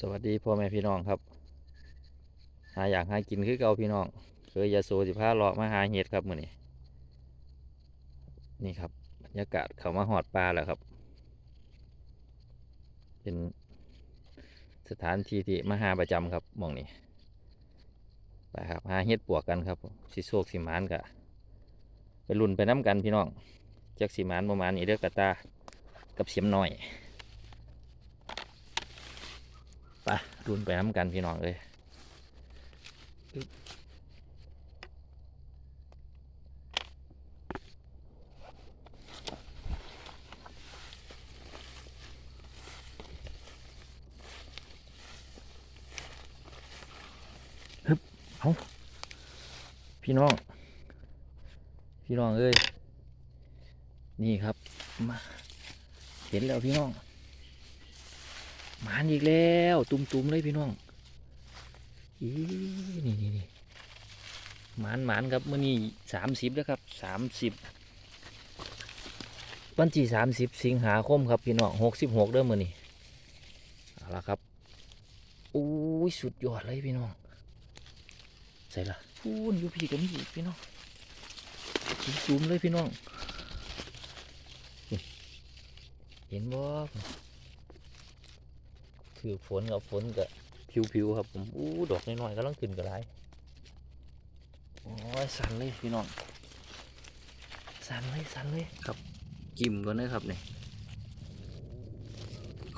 สวัสดีพ่อแม่พี่น้องครับ หาอยากหากินคือเก่าพี่น้อง เคยยาโซสิพาเลาะมาหาเห็ดครับมือนี้นี่ครับบรรยากาศเขามาหอดปลาแล้วครับ เป็นสถานที่ที่มาหาประจำครับมองนี้ไปครับหาเห็ดปวกกันครับสิโซกสิมานกะไปรุ่นไปน้ำกันพี่น้องจากสิมานประมาณนี้เด้อกระตากับเสียมหน้อย ไป รุนไปน้ำกันพี่น้องเลยฮึบเอาพี่น้อง พี่น้องเอ้ย นี่ครับมาเห็นแล้วพี่น้อง มานอีกแล้ว ตุ่มๆเลยพี่น้องอีนี่นี่นี่หมานหมานครับเมื่อนี้สามสิบแล้วครับสามสิบวันที่สามสิบสิงหาคมครับพี่น้องหกสิบหกเด้อมื่อนี้เอาละครับอู้ยสุดยอดเลยพี่น้องใส่ละพูนอยู่พี่กันนี่พี่น้องจุ่มๆเลยพี่น้อง เห็นบ่ คือฝนกับฝนกับผิวๆครับผมอู้ดอกน้อยๆก็ต้องขึ้นกระไรโอ้ยสั่นเลยพี่น้องสั่นเลยสั่นเลยครับจิ้มก่อนนะครับนี่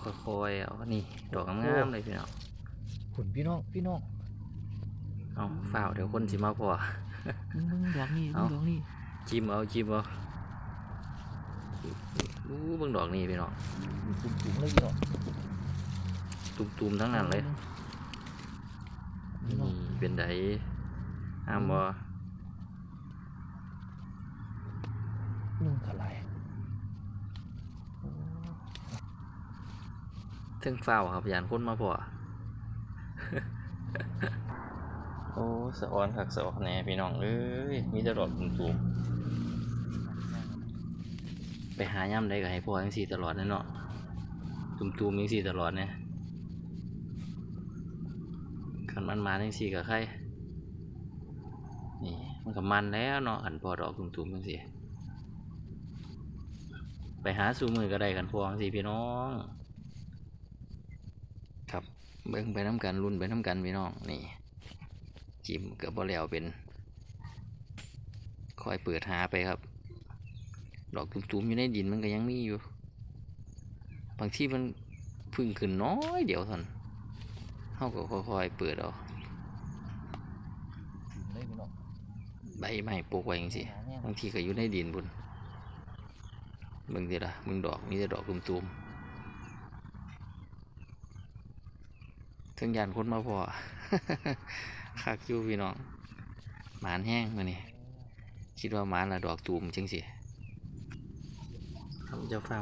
ค่อยๆเอานี่ดอกงามๆเลยพี่น้องขุนพี่น้องพี่น้องเอาฝ้าวเดี๋ยวคนสิมาพอมึงดอกนี่เอามึงดอกนี่จิ้มเอาจิ้มเอาอู้เบิ่งดอกนี่พี่น้องจุ่มๆเลยพี่น้อง ตุ่มๆทั้งนั้นเลยพี่น้องนี่เป็นไดห้ามบ่นึ่งขลายถึงเฝ้าวครับยานคนมาพอโอ้สะออนคักสะออนแหน่พี่น้องเอ้ยมีแต่ดอกตุ่มๆไปหาย่ำได้ก็ให้พ่อจังซี่ตลอดแน่เนาะตุ่มๆจังซี่ตลอดเนี่ยคัน มันมาจังซี่กับใครนี่มันก็มันแล้วเนาะคันพอดอกตุ่มๆจังซี่ไปหาสู่มือก็ได้กันพอจังซี่พี่น้อง ครับเบิ่งไปน้ำกันรุ่นไปน้ำกันพี่น้องนี่จิ้มเกือบบ่แล้วเป็นคอยเปิดหาไปครับ ดอกตุ้มๆอยู่ในดินมันก็ยังมีอยู่ บางที่มันพึ่งขึ้นน้อยเดียวท่าน เขาก็ค่อยๆเปิดเอาจุ่มเลยพี่น้องใบไม้ปลูกไว้จังซี่หาแน่บางทีก็อยู่ในดินพุ่นเบิ่งสิล่ะมึงดอกมีแต่ดอกตุ้มๆถึงยานคนมาพอคักอยู่พี่น้อง หมานแห้งมานี่คิดว่าหมานละดอกตูมจังสิคำจะฟัง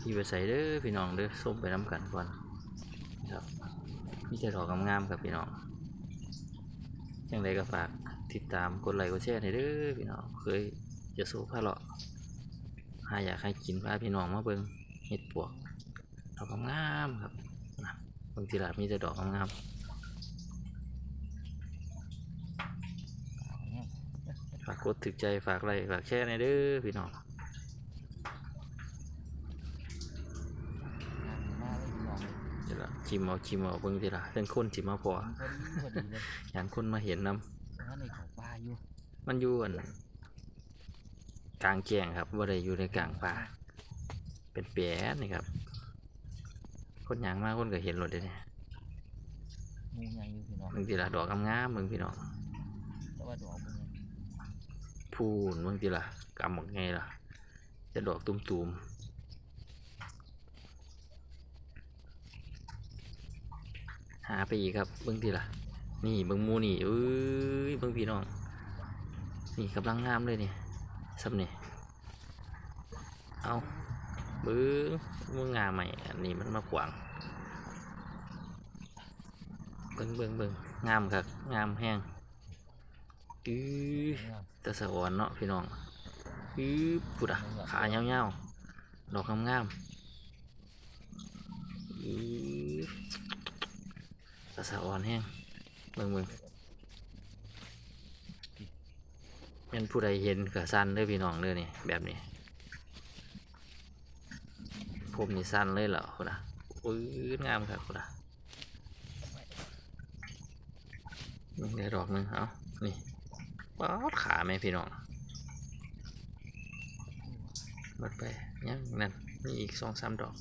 ที่ไปใส่เด้อพี่น้องเด้อส้มไปน้ำกันก่อนครับ มีแต่ดอกงามๆครับพี่น้องยังไงก็ฝากติดตามกดไลค์กดแชร์ให้ด้อพี่น้องเคยจะสู้พาเลาะหาอยากให้กินพาพี่น้องมาเบิ่งเห็ดปวกดอกงามๆครับนะบางทีหละมีแต่ดอกงามๆฝากกดถึกใจฝากไลค์ฝากแชร์ในอยเด้อพี่น้อง งามมากเลยพี่น้องเลย เดี๋ยวละชิมเอาชิมเอาเบิ่งทีละเรื่องคนชิมมาพอพอดีพอดีเลยอย่างคนมาเห็นนงั้นในของปลาอยู่ำมันอยู่อันกลางแจ้งครับว่าได้อยู่ในกลางป่าเป็นแปะนี่ครับ คนอย่างมากคนก็เห็นรถเด้เนี่ยงูใหญ่อยู่พี่น้องเบิ่งทีละดอกงามๆเบิ่งพี่น้องแต่ว่าดอกมันยังพูนเบิ่งทีละกำหมกไงล่ะ จะดอกตุ่มๆ หาไปอีกครับเบิ่งทีละนี่เบิ่งมูนี่เอ้ยเบิ่งพี่น้อง นี่กำลังงามเลยนี่ซับนี่เอาเบิ้งมึงงามใหม่อันนี้มันมาขวางเบิ้งเบิ้งเบิ้งงามครับงามแห้งอื้องามแตะสะอ่อนเนาะพี่น้องอื้อปุดอะขาเงาวๆดอกงามๆอื้อ ตาสะอ่อนแห้งเบิ่งเบิ่งแม่นผู้ใดเห็นก็สั้นเด้อพี่น้องเด้อนี่แบบนี้ผมนี่สั้นเลยเหรอคุณอะอุ้ยงามครับคุณอะนี่ได้ดอกนึงเอานี่ป๊อดขาไหมพี่น้องหมดไปยังนั่นมีอีกสองสามดอก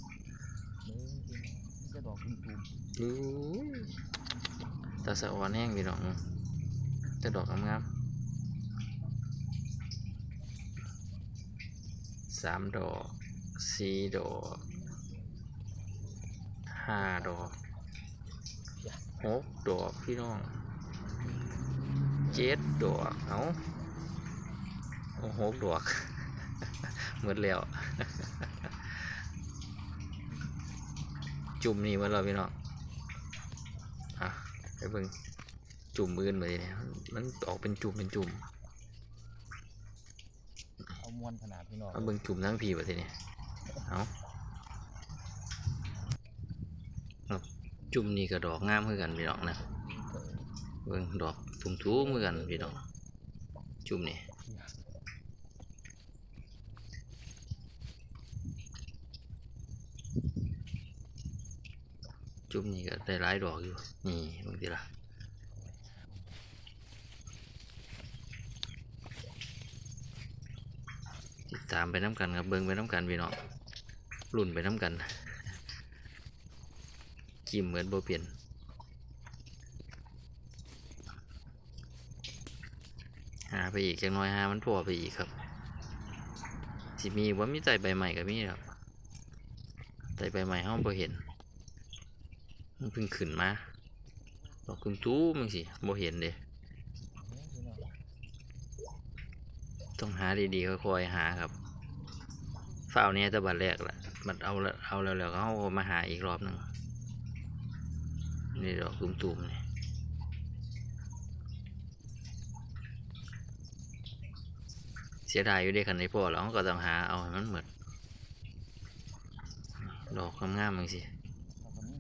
จะดอกตุ้มอู้ยตาสะอ่อนแห้งพี่น้องจะดอกงามๆสามดอกสี่ดอกห้าดอกหกดอกพี่น้องเจ็ดดอกเอาหกดอกหมดแล้ว จุ่มนี่หมันเราพี่น้องอะไปเบิ่งจุ่มอื่นมาดิเนี่ยมันมันออกเป็นจุ่มเป็นจุ่มๆเอามวนขนาดพี่น้องเอาเบิ่งจุ่มทั้งพีมาทีเนี่ยเอาเอาจุ่มนี่ก็ดอกงามคือกันพี่น้องนะเบิ่งดอกทุ่มๆคือกันพี่น้องจุ่มนี่ จุ่มนี่ก็ได้หลายดอกอยู่ นี่บางทีละติดตามไปน้ำกันครับเบิ่งไปน้ำกันพี่น้องรุ่นไปน้ำกันจิ้มเหมือนโบเปลี่ยนหาไปอีกจังน้อยหามันพอไปอีกครับสิมีว่ามีไตใบใหม่กับมีครับไตใบใหม่ห้องโบเห็น มันเพิ่งขึ้นมาดอกคุณตู้มึงสิบ่เห็นเด้ต้องหาดีๆค่อยๆหาครับฝ้าวเนี้ยแตะบัดแรกละมันเอาละเอาแล้วแล้วเอามาหาอีกรอบหนึ่งนี่ดอกตุ้มๆนี่ยเสียดายอยู่เด้คันในพ่อเราก็ต้องหาเอาให้มันหมดดอกงามๆมึงสิ เอาคนนี้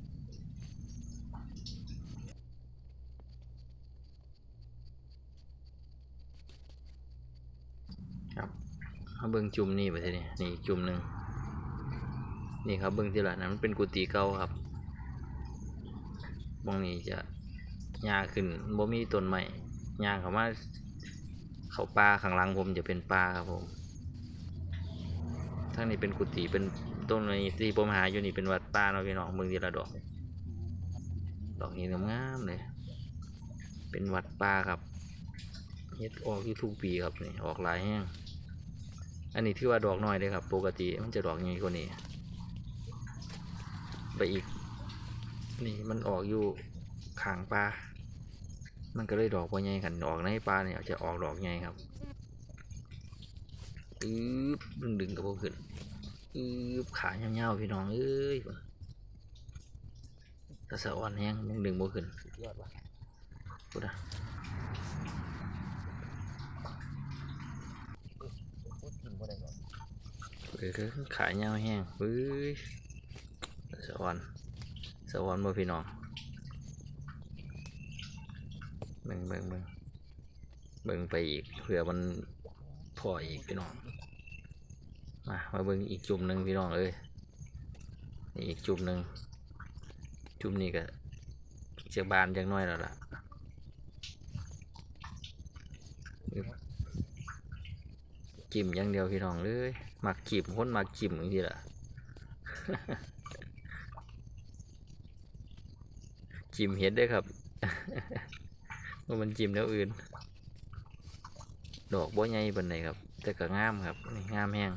เขาเบิ่งจุ่มนี่ไปทีนี้นี่จุ่มหนึ่งนี่ครับเบิ่งที่ละนั้นมันเป็นกุฏิเก่าครับมองนี้จะหญ้าขึ้นบ่มีต้นไม้หญ้าเขามาเขาป่าข้างหลังผมจะเป็นป่าครับผมทั้งนี้เป็นกุฏิเป็นต้นนี้ที่ผมหาอยู่นี่เป็นวัดป่าเนาะพี่น้องเบิ่งที่ละดอก ดอกนี้งามๆเลย เป็นวัดป่าครับเฮ็ดออกอยู่ทุกปีครับนี่ออกหลายแห้ง อันนี้ถือว่าดอกน้อยเลยครับ ปกติมันจะดอกใหญ่กว่านี้ ไปอีก นี่มันออกอยู่ข้างปลา มันก็เลยดอกว่าใหญ่กันออกในปลาเนี่ยจะออกดอกใหญ่ครับอืบดึงดึงกับพวกขึ้นอืบขาเงาๆพี่น้องเอ้ยตะสะอ่อนแห้งยังดึงบ่ขึ้นสุดยอดว่ะพูดนะ พูดกินบ่ได้ก่อน เอ้ยขาเงาแห้งเฮ้ยสะอ่อนสะอ่อนบ่พี่น้องเบิ่งเบิ่งเบิ่งเบิ่งไปอีกเผื่อมันพออีกพี่น้อง มามาเบิ่งอีกจุ่มหนึ่งพี่น้องเอ้ยนี่อีกจุ่มหนึ่งจุ่มนี้ก็จะบานจังน้อยแล้วล่ะ จิ้มอย่างเดียวพี่น้องเลยหมักจิ้มคนหมักจิ้มอย่างที่ล่ะจิ้มเห็ดด้วยครับว่ามันจิ้มแล้วอื่น ดอกบ่ใหญ่ปานใดครับ แต่ก็งามครับนี่งามแห้ง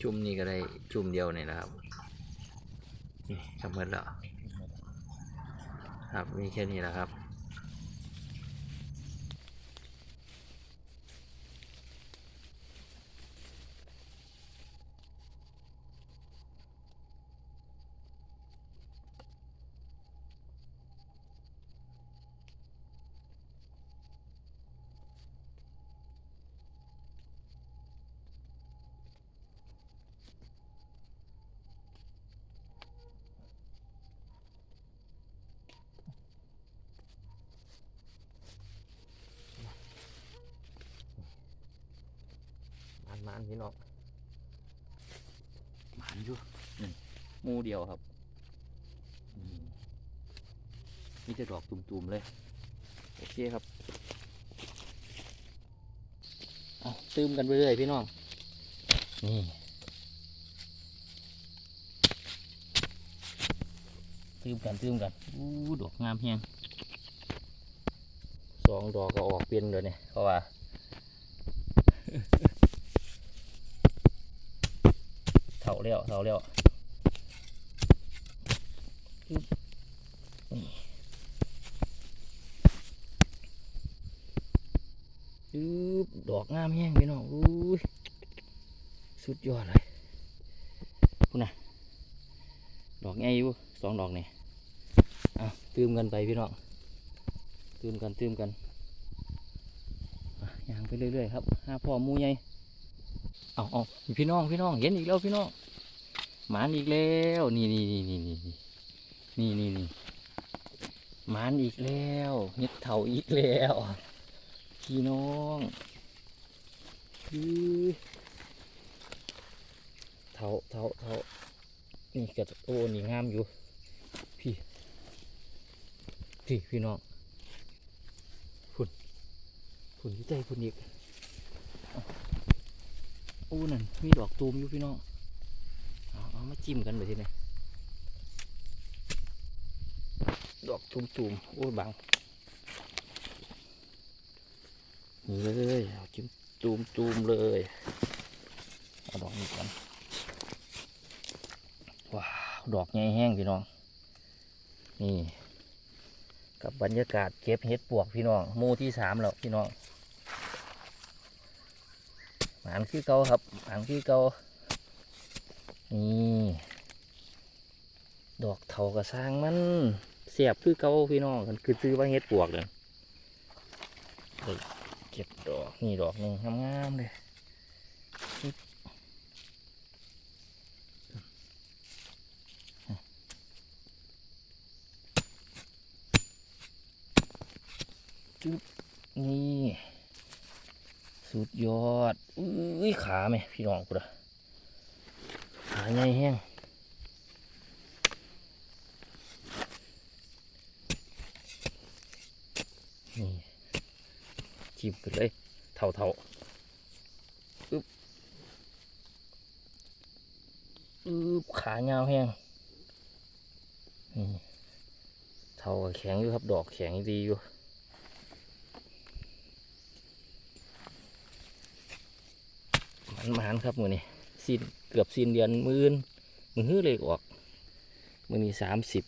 จุ่มนี่ก็ได้จุ่มเดียวนี่แหละครับนี่ทำหมดแล้วกินหมดอะครับมีแค่นี้แหละครับ มันมันพี่น้องมันอยู่นี่หมูเดียวครับอืมนี่จะดอกตุ่มๆเลย โอเคครับ เอาตื้มกันไปเรื่อยพี่น้อง นี่ตื้มกันตื้มกันอู้ดอกงามเฮียงสองดอกก็ออกเป็นเลยเนี่ยเพราะว่า เท่า แล้วเท่าแล้วอึ๊บดอกงามแห้งพี่น้องอุ้ยสุดยอดเลยคุณน่ะดอกไงอยู่สองดอกนี่อะตืมกันไปพี่น้องตืมกันตืมกันอย่างไปเรื่อยๆครับห้าพ่อมูใหญ่เอาเอาพี่น้องพี่น้องเห็นอีกแล้วพี่น้อง หมานอีกแล้วนี่นี่นี่นี่นี่นี่นี่นี่หมานอีกแล้วเห็ดเถาอีกแล้วพี่น้องเถาเถาเถานี่กระโอ้นี่งามอยู่ พี่พี่พี่น้องฝุ่นฝุ่นที่ใจฝุ่นอีกอู้นั่นมีดอกตูมอยู่พี่น้อง เอามาจิ้มกันไปทีนี้ดอกตูมตูมๆโอ้ยบังเลยเอาจิ้มตูมตูมๆเลยเอาดอกนี้กันว้าวดอกใหญ่แห้งพี่น้อง นี่ กับบรรยากาศเก็บเห็ดปวกพี่น้องมูที่สามแล้วพี่น้องหมานคือเก่าครับหมานคือเก่า นี่ดอกเถากระสร้างมันเสียบคือเก่าพี่น้องกันคือซื้อว่าเฮ็ดปวกเลยเฮ้ยเก็บดอกนี่ดอกหนึ่งงามๆเลยจึ๊บนี่ สุดยอดอุ้ยขาไหมพี่น้องกูละ ขาใหญ่แห้งนี่จีบกันเลย เท่าเท่าๆอึ๊บอึ๊บขาเงาวแห้งนี่เท่าแข็งอยู่ครับ ดอกแข็งดีอยู่มันมานครับมือนี้สิ้น เกือบสิ้นเดือนมืออื่นมือฮื้อเลยออกมือนี้สามสิบ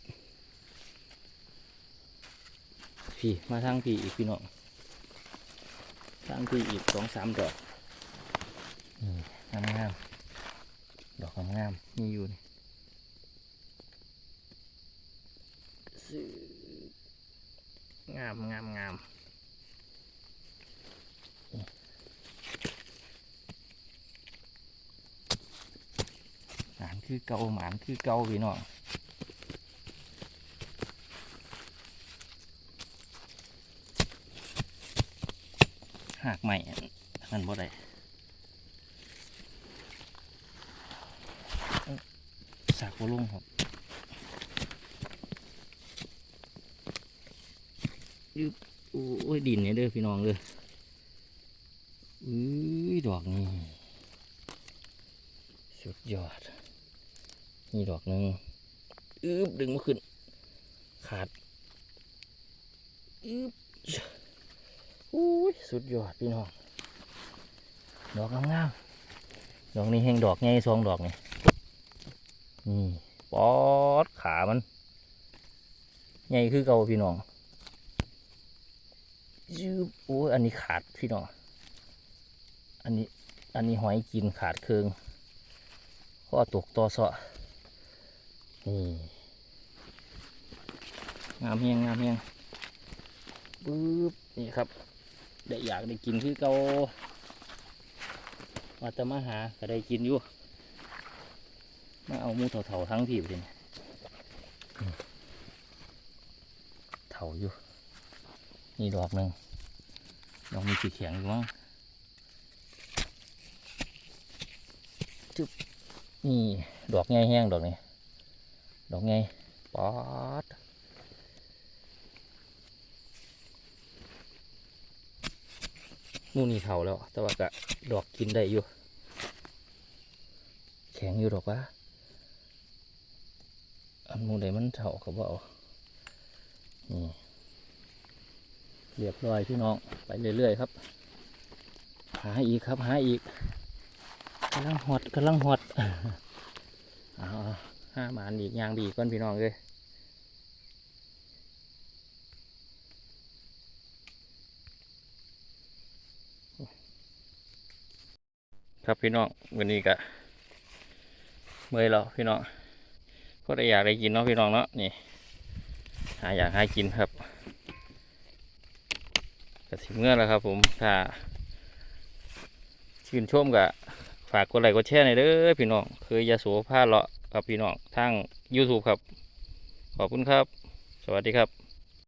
พี่มาทางพี่อีกพี่น้องทางพี่อีกสองสามดอกงามงามๆดอกงามๆมีอยู่นี่ยงามงามงาม หมาน คือเกาหมานคือเกาพี่น้องหากใหม่มันบ่ได้เอ้าสากบ่ลงครับยึบโอ้ยดินเนี่ยเด้อพี่น้องเด้ออุ้ยดอกนี่สุดยอด นี่ดอกหนึ่งอึบดึงมาขึ้น ขาดอึบอุ้ยสุดยอดพี่น้อง ดอกงามๆดอกนี้แห้งดอกไงสองดอกนี่นี่ปอดขามันใหญ่คือเก่าพี่น้องยืบโอ้ยอันนี้ขาดพี่น้อง อันนี้ อันนี้หอยกินขาดเคืองเพราะว่าตกต่อเสาะ นี่งามเฮียงงามเฮียงปึ๊บนี่ครับได้อยากได้กินคือเกาว่าจะมาหาก็ได้กินอยู่มาเอาหมูเถาๆทั้งผีไปเลยเถาอยู่ นี่ดอกหนึ่งดอกมีสีเขียงอยู่มั้งจึ๊บนี่ดอกใหญ่แห้งดอกนี้ ดอกใหญ่ป๊อดนู่นนี่เท่าแล้ว แต่ว่าก็ดอกกินได้อยู่ แข็งอยู่ดอกวะอันมูใดมันเท่าเขาบอกนี่เรียบร้อยพี่น้อง ไปเรื่อยๆครับ หาอีกครับ หาอีกกำลังหดกำลังหดอาเอา ห้าหมานอีกยางบีก้อนพี่น้องเลยครับพี่น้องวันนี้ก็เมื่อยแล้วพี่น้องก็ได้อยากได้กินเนาะพี่น้องเนาะนี่หาอยากให้กินครับกระสิเมื่อแล้วครับผมถ้าชื่นชมกับฝากกดไลค์กดแชร์หน่อยเด้อพี่น้องเคือยาสูผ้าเลาะ กับพี่น้องทาง YouTube ครับ ขอบคุณครับ สวัสดีครับ